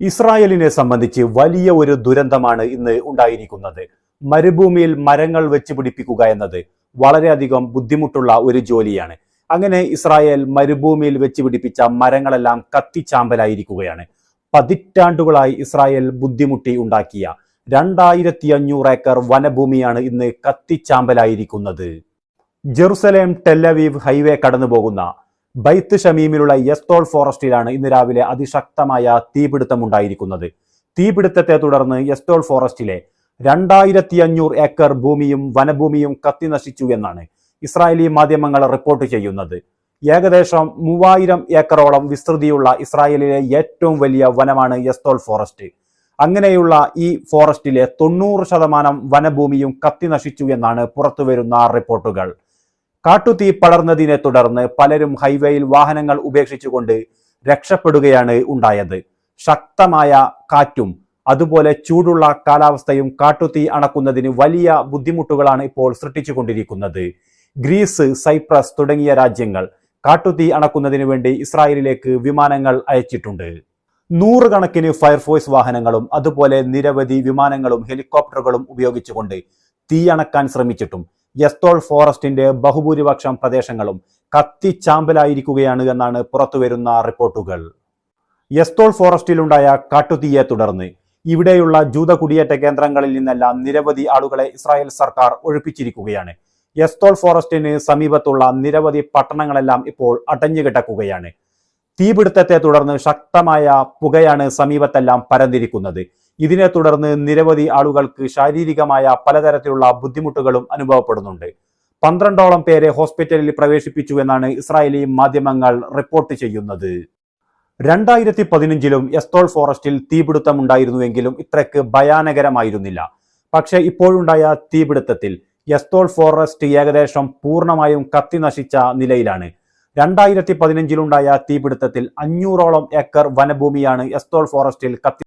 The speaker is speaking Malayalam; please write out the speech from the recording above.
ഇസ്രായേലിനെ സംബന്ധിച്ച് വലിയ ഒരു ദുരന്തമാണ് ഇന്ന് ഉണ്ടായിരിക്കുന്നത്. മരുഭൂമിയിൽ മരങ്ങൾ വെച്ച് പിടിപ്പിക്കുക എന്നത് വളരെയധികം ബുദ്ധിമുട്ടുള്ള ഒരു ജോലിയാണ്. അങ്ങനെ ഇസ്രായേൽ മരുഭൂമിയിൽ വെച്ച് പിടിപ്പിച്ച മരങ്ങളെല്ലാം കത്തിച്ചാമ്പലായിരിക്കുകയാണ്. പതിറ്റാണ്ടുകളായി ഇസ്രായേൽ ബുദ്ധിമുട്ടി ഉണ്ടാക്കിയ രണ്ടായിരത്തി അഞ്ഞൂറ് ഏക്കർ വനഭൂമിയാണ് ഇന്ന് കത്തിച്ചാമ്പലായിരിക്കുന്നത്. ജെറുസലേം ടെല്ലവീവ് ഹൈവേ കടന്നുപോകുന്ന ബൈത്ത് ഷമീമിലുള്ള യസ്തോൾ ഫോറസ്റ്റിലാണ് ഇന്ന് രാവിലെ അതിശക്തമായ തീപിടുത്തമുണ്ടായിരിക്കുന്നത്. തീപിടുത്തത്തെ തുടർന്ന് യസ്തോൾ ഫോറസ്റ്റിലെ രണ്ടായിരത്തി അഞ്ഞൂറ് ഏക്കർ ഭൂമിയും വനഭൂമിയും കത്തിനശിച്ചു എന്നാണ് ഇസ്രായേലി മാധ്യമങ്ങൾ റിപ്പോർട്ട് ചെയ്യുന്നത്. ഏകദേശം മൂവായിരം ഏക്കറോളം വിസ്തൃതിയുള്ള ഇസ്രായേലിലെ ഏറ്റവും വലിയ വനമാണ് യസ്തോൾ ഫോറസ്റ്റ്. അങ്ങനെയുള്ള ഈ ഫോറസ്റ്റിലെ തൊണ്ണൂറ് ശതമാനം വനഭൂമിയും കത്തിനശിച്ചു എന്നാണ് പുറത്തുവരുന്ന റിപ്പോർട്ടുകൾ. കാട്ടുതീ പടർന്നതിനെ തുടർന്ന് പലരും ഹൈവേയിൽ വാഹനങ്ങൾ ഉപേക്ഷിച്ചുകൊണ്ട് രക്ഷപ്പെടുകയാണ് ഉണ്ടായത്. ശക്തമായ കാറ്റും അതുപോലെ ചൂടുള്ള കാലാവസ്ഥയും കാട്ടുതീ അണക്കുന്നതിന് വലിയ ബുദ്ധിമുട്ടുകളാണ് ഇപ്പോൾ സൃഷ്ടിച്ചുകൊണ്ടിരിക്കുന്നത്. ഗ്രീസ് സൈപ്രസ് തുടങ്ങിയ രാജ്യങ്ങൾ കാട്ടുതീ അണക്കുന്നതിന് വേണ്ടി ഇസ്രായേലിലേക്ക് വിമാനങ്ങൾ അയച്ചിട്ടുണ്ട്. നൂറുകണക്കിന് ഫയർഫോഴ്സ് വാഹനങ്ങളും അതുപോലെ നിരവധി വിമാനങ്ങളും ഹെലികോപ്റ്ററുകളും ഉപയോഗിച്ചുകൊണ്ട് തീയണക്കാൻ ശ്രമിച്ചിട്ടും യസ്തോൾ ഫോറസ്റ്റിന്റെ ബഹുഭൂരിപക്ഷം പ്രദേശങ്ങളും കത്തിച്ചാമ്പലായിരിക്കുകയാണ് എന്നാണ് പുറത്തുവരുന്ന റിപ്പോർട്ടുകൾ. യസ്തോൾ ഫോറസ്റ്റിലുണ്ടായ കാട്ടുതീയെ തുടർന്ന് ഇവിടെയുള്ള ജൂത കുടിയേറ്റ കേന്ദ്രങ്ങളിൽ നിന്നെല്ലാം നിരവധി ആളുകളെ ഇസ്രായേൽ സർക്കാർ ഒഴിപ്പിച്ചിരിക്കുകയാണ്. യസ്തോൾ ഫോറസ്റ്റിന് സമീപത്തുള്ള നിരവധി പട്ടണങ്ങളെല്ലാം ഇപ്പോൾ അടഞ്ഞുകിടക്കുകയാണ്. തീപിടുത്തത്തെ തുടർന്ന് ശക്തമായ പുകയാണ് സമീപത്തെല്ലാം പരന്നിരിക്കുന്നത്. ഇതിനെ തുടർന്ന് നിരവധി ആളുകൾക്ക് ശാരീരികമായ പലതരത്തിലുള്ള ബുദ്ധിമുട്ടുകളും അനുഭവപ്പെടുന്നുണ്ട്. പന്ത്രണ്ടോളം പേരെ ഹോസ്പിറ്റലിൽ പ്രവേശിപ്പിച്ചു എന്നാണ് ഇസ്രായേലി മാധ്യമങ്ങൾ റിപ്പോർട്ട് ചെയ്യുന്നത്. രണ്ടായിരത്തി പതിനഞ്ചിലും എസ്തോൾ ഫോറസ്റ്റിൽ തീപിടുത്തമുണ്ടായിരുന്നുവെങ്കിലും ഇത്രയ്ക്ക് ഭയാനകരമായിരുന്നില്ല. പക്ഷേ ഇപ്പോഴുണ്ടായ തീപിടുത്തത്തിൽ എസ്തോൾ ഫോറസ്റ്റ് ഏകദേശം പൂർണമായും കത്തി നശിച്ച നിലയിലാണ്. രണ്ടായിരത്തി പതിനഞ്ചിലുണ്ടായ തീപിടുത്തത്തിൽ അഞ്ഞൂറോളം ഏക്കർ വനഭൂമിയാണ് എസ്തോൾ ഫോറസ്റ്റിൽ കത്തി